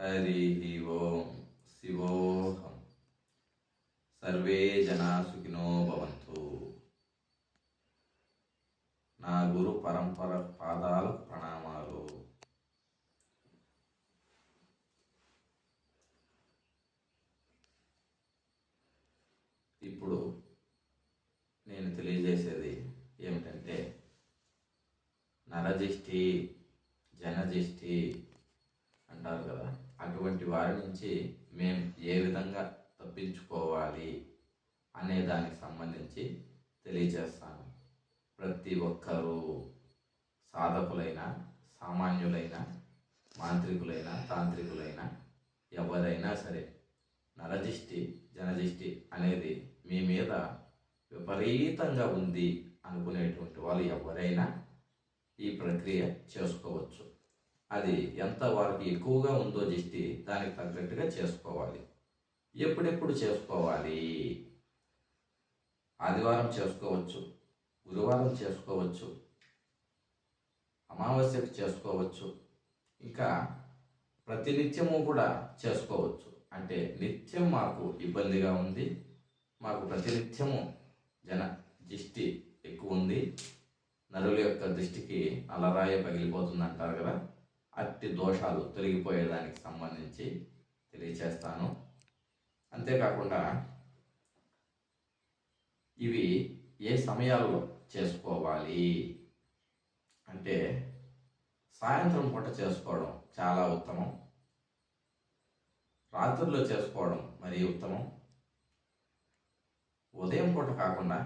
హరి ఓం శివోహం survey జనా సుఖినో భవంతు నా గురు పరంపర పాదాలు ప్రణామాలు ఇప్పుడు నేను తెలియజేసేది ఏమిటంటే నరజిష్టి జనజిష్టి అంటారు కదా. అటువంటి వారి నుంచి మేము ఏ విధంగా తప్పించుకోవాలి అనే దానికి సంబంధించి తెలియజేస్తాను. ప్రతి ఒక్కరూ సాధకులైన సామాన్యులైన మాంత్రికులైన తాంత్రికులైన ఎవరైనా సరే నరదిష్టి జనజిష్టి అనేది మీ మీద విపరీతంగా ఉంది అనుకునేటువంటి వాళ్ళు ఎవరైనా ఈ ప్రక్రియ చేసుకోవచ్చు. అది ఎంత వారికి ఎక్కువగా ఉందో దిష్టి దానికి తగ్గట్టుగా చేసుకోవాలి. ఎప్పుడెప్పుడు చేసుకోవాలి? ఆదివారం చేసుకోవచ్చు గురువారం చేసుకోవచ్చు అమావాస్యకు చేసుకోవచ్చు ఇంకా ప్రతినిత్యము కూడా చేసుకోవచ్చు. అంటే నిత్యం మాకు ఇబ్బందిగా ఉంది మాకు ప్రతినిత్యము జన దిష్టి ఎక్కువ ఉంది నరుల యొక్క దృష్టికి అలరాయ పగిలిపోతుంది అంటారు కదా? అట్టి దోషాలు తొలగిపోయేదానికి సంబంధించి తెలియచేస్తాను. అంతేకాకుండా ఇవి ఏ సమయాల్లో చేసుకోవాలి? అంటే సాయంత్రం పూట చేసుకోవడం చాలా ఉత్తమం. రాత్రుల్లో చేసుకోవడం మరీ ఉత్తమం. ఉదయం పూట కాకుండా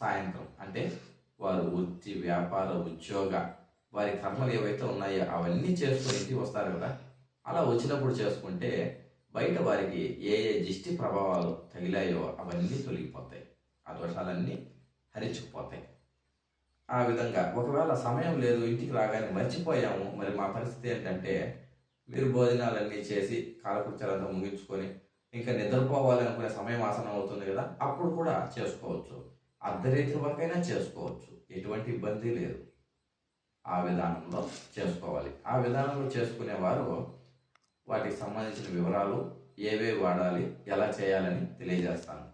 సాయంత్రం. అంటే వారు వృత్తి వ్యాపార ఉద్యోగ వారి కర్మలు ఏవైతే ఉన్నాయో అవన్నీ చేసుకుని ఇంటికి వస్తారు కదా. అలా వచ్చినప్పుడు చేసుకుంటే బయట వారికి ఏ ఏ దిష్టి ప్రభావాలు తగిలాయో అవన్నీ తొలగిపోతాయి. ఆ దోషాలన్నీ హరించుకుపోతాయి. ఆ విధంగా ఒకవేళ సమయం లేదు ఇంటికి రాగానే మర్చిపోయాము మరి మా పరిస్థితి ఏంటంటే మీరు భోజనాలన్నీ చేసి కాలకృత్యాలంతా ముగించుకొని ఇంకా నిద్రపోవాలనుకునే సమయం ఆసనం అవుతుంది కదా అప్పుడు కూడా చేసుకోవచ్చు. అర్ధరేత్రి వరకైనా చేసుకోవచ్చు. ఎటువంటి ఇబ్బంది లేదు. ఆ విధానంలో చేసుకోవాలి. ఆ విధానంలో చేసుకునేవారు వాటికి సంబంధించిన వివరాలు ఏవేవి వాడాలి ఎలా చేయాలని తెలియజేస్తాను.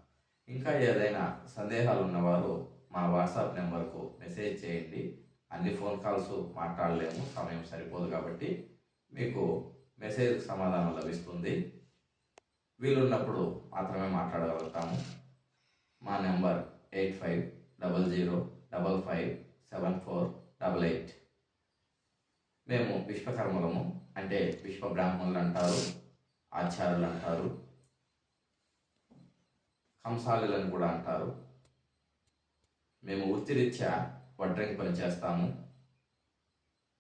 ఇంకా ఏదైనా సందేహాలు ఉన్నవారు మా వాట్సాప్ నెంబర్కు మెసేజ్ చేయండి. అన్ని ఫోన్ కాల్స్ మాట్లాడలేము సమయం సరిపోదు కాబట్టి మీకు మెసేజ్ సమాధానం లభిస్తుంది. వీలున్నప్పుడు మాత్రమే మాట్లాడగలుగుతాము. మా number eight five double zero double five seven four double eight మేము విశ్వకర్మలము అంటే విశ్వ బ్రాహ్మణులు అంటారు ఆచార్యులు అంటారు కంసాలులను కూడా అంటారు. మేము వృత్తిరీత్యా వడ్రంగి పని చేస్తాము.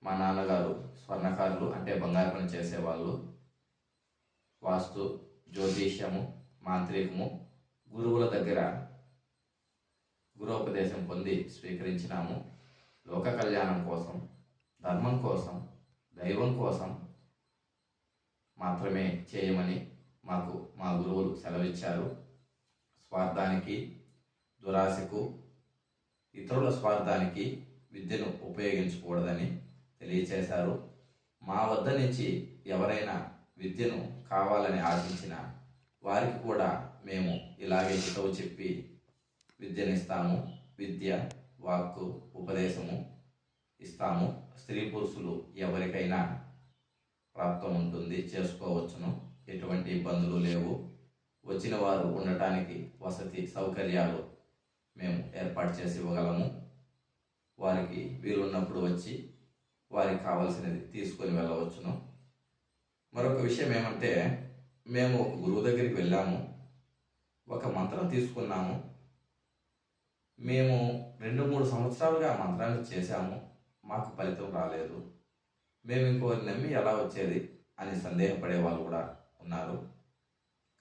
మా నాన్నగారు స్వర్ణకారులు అంటే బంగారు పని చేసేవాళ్ళు. వాస్తు జ్యోతిష్యము మాంత్రికము గురువుల దగ్గర గురోపదేశం పొంది స్వీకరించినాము. లోక కళ్యాణం కోసం ధర్మం కోసం దైవం కోసం మాత్రమే చేయమని మాకు మా గురువులు సెలవిచ్చారు. స్వార్థానికి దురాశకు ఇతరుల స్వార్థానికి విద్యను ఉపయోగించకూడదని తెలియచేశారు. మా వద్ద నుంచి ఎవరైనా విద్యను కావాలని ఆశించిన వారికి కూడా మేము ఇలాగే హితవు చెప్పి విద్యనిస్తాము. విద్య వాక్కు ఉపదేశము ఇస్తాము. స్త్రీ పురుషులు ఎవరికైనా ప్రాప్తం ఉంటుంది చేసుకోవచ్చును. ఎటువంటి ఇబ్బందులు లేవు. వచ్చిన వారు ఉండటానికి వసతి సౌకర్యాలు మేము ఏర్పాటు చేసి ఇవ్వగలము. వారికి వీలున్నప్పుడు వచ్చి వారికి కావాల్సినది తీసుకొని వెళ్ళవచ్చును. మరొక విషయం ఏమంటే మేము గురువు దగ్గరికి వెళ్ళాము. ఒక మంత్రం తీసుకున్నాము. మేము రెండు మూడు సంవత్సరాలుగా ఆ మంత్రాన్ని చేశాము. మాకు ఫలితం రాలేదు. మేము ఇంకోరి నమ్మి ఎలా వచ్చేది అని సందేహపడే వాళ్ళు కూడా ఉన్నారు.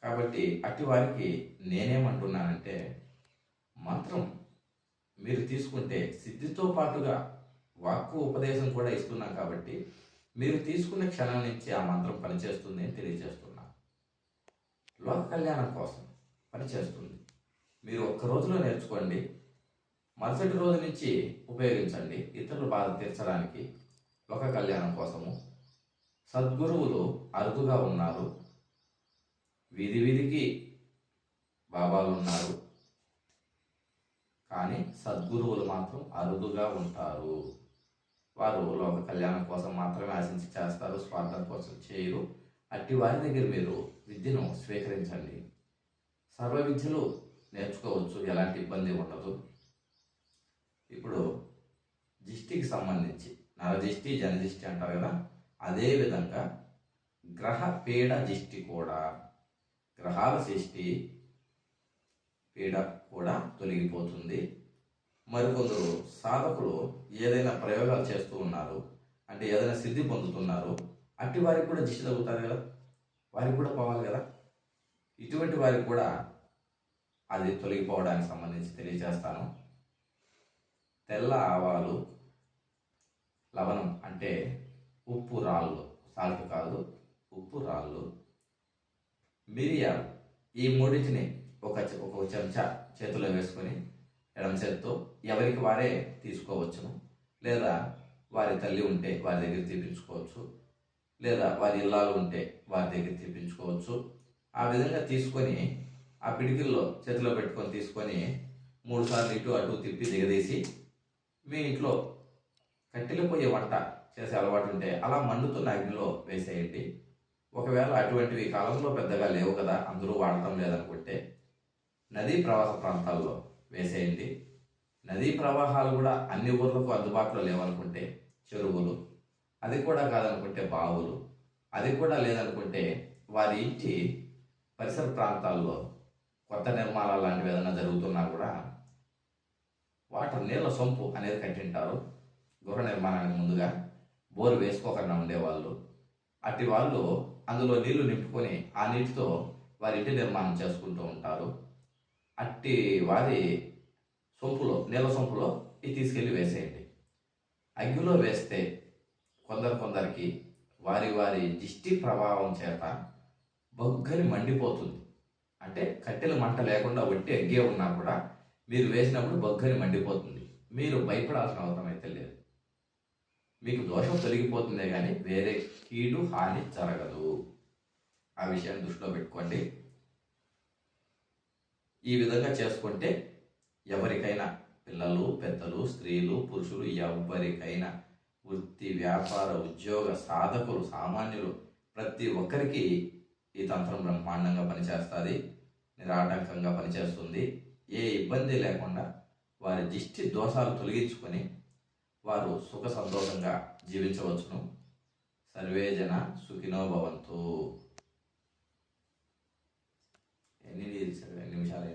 కాబట్టి అట్టి వారికి నేనేమంటున్నానంటే మంత్రం మీరు తీసుకుంటే సిద్ధితో పాటుగా వాక్కు ఉపదేశం కూడా ఇస్తున్నాం కాబట్టి మీరు తీసుకున్న క్షణం నుంచి ఆ మంత్రం పనిచేస్తుంది అని తెలియజేస్తున్నా. లోక కళ్యాణం కోసం పనిచేస్తుంది. మీరు ఒక్క రోజులో నేర్చుకోండి. మరుసటి రోజు నుంచి ఉపయోగించండి ఇతరుల బాధ తీర్చడానికి లోక కళ్యాణం కోసము. సద్గురువులు అరుదుగా ఉన్నారు. వీధి వీధికి బాబాలు ఉన్నారు. కానీ సద్గురువులు మాత్రం అరుదుగా ఉంటారు. వారు లోక కళ్యాణం కోసం మాత్రమే ఆశించి చేస్తారు స్వార్థం కోసం చేయరు. అట్టి వారి దగ్గర మీరు విద్యను స్వీకరించండి. సర్వ విద్యలు నేర్చుకోవచ్చు ఎలాంటి ఇబ్బంది ఉండదు. ఇప్పుడు దిష్టికి సంబంధించి నరదిష్టి జనదిష్టి అంటారు కదా అదే విధంగా గ్రహ పీడ దిష్టి కూడా గ్రహాల సృష్టి పీడ కూడా తొలగిపోతుంది. మరికొందరు సాధకులు ఏదైనా ప్రయోగాలు చేస్తూ ఉన్నారు అంటే ఏదైనా సిద్ధి పొందుతున్నారు అట్టి వారికి కూడా దిష్టి తగ్గుతారు కదా వారికి కూడా పోవాలి కదా. ఇటువంటి వారికి కూడా అది తొలగిపోవడానికి సంబంధించి తెలియజేస్తాను. తెల్ల ఆవాలు లవణం అంటే ఉప్పు రాళ్ళు సాల్ట్ కాదు ఉప్పు రాళ్ళు. మిరియాలు ఈ మూడింటిని ఒక ఒక చెంచా చేతిలో వేసుకొని ఎడమ చేతితో ఎవరికి వారే తీసుకోవచ్చును. లేదా వారి తల్లి ఉంటే వారి దగ్గర తీపించుకోవచ్చు. లేదా వారి ఇల్లాలు ఉంటే వారి దగ్గర తీపించుకోవచ్చు. ఆ విధంగా తీసుకొని ఆ పిడికిల్లో చేతిలో పెట్టుకొని తీసుకొని మూడు సార్లు ఇటు అటు తిప్పి దిగదీసి మీ ఇంట్లో కట్టెలు పోయే వంట చేసే అలవాటు ఉంటే అలా మండుతున్న అగ్నిలో వేసేయండి. ఒకవేళ అటువంటివి కాలంలో పెద్దగా లేవు కదా అందరూ వాడటం లేదనుకుంటే నదీ ప్రవాహ ప్రాంతాల్లో వేసేయండి. నదీ ప్రవాహాలు కూడా అన్ని ఊర్లకు అందుబాటులో లేవనుకుంటే చెరువులు అది కూడా కాదనుకుంటే బావులు అది కూడా లేదనుకుంటే వారి ఇంటి పరిసర ప్రాంతాల్లో కొత్త నిర్మాణాలు లాంటివి ఏదైనా జరుగుతున్నా కూడా వాటర్ నీళ్ళ సొంపు అనేది కట్టింటారు. గృహ నిర్మాణానికి ముందుగా బోరు వేసుకోకుండా ఉండేవాళ్ళు. అట్టి వాళ్ళు అందులో నీళ్ళు నింపుకొని ఆ నీటితో వారి ఇంటి నిర్మాణం చేసుకుంటూ ఉంటారు. అట్టి వారి సొంపులో నీళ్ళ సొంపులో ఇది తీసుకెళ్ళి వేసేయండి. అగ్గిలో వేస్తే కొందరు కొందరికి వారి వారి దిష్టి ప్రభావం చేత బొగ్గని మండిపోతుంది. అంటే కట్టెల మంట లేకుండా ఒట్టి అగ్గే ఉన్నా కూడా మీరు వేసినప్పుడు బొగ్గని మండిపోతుంది. మీరు భయపడాల్సిన అవసరం అయితే లేదు. మీకు దోషం తొలగిపోతుందే కానీ వేరే కీడు హాని జరగదు. ఆ విషయాన్ని దృష్టిలో పెట్టుకోండి. ఈ విధంగా చేసుకుంటే ఎవరికైనా పిల్లలు పెద్దలు స్త్రీలు పురుషులు ఎవరికైనా వృత్తి వ్యాపార ఉద్యోగ సాధకులు సామాన్యులు ప్రతి ఒక్కరికి ఈ తంత్రం బ్రహ్మాండంగా పనిచేస్తుంది నిరాటంకంగా పనిచేస్తుంది. ఏ ఇబ్బంది లేకుండా వారి దిష్టి దోషాలు తొలగించుకొని వారు సుఖ సంతోషంగా జీవించవచ్చును. సర్వేజన సుఖినో భవంతు. ఎన్ని నిమిషాలు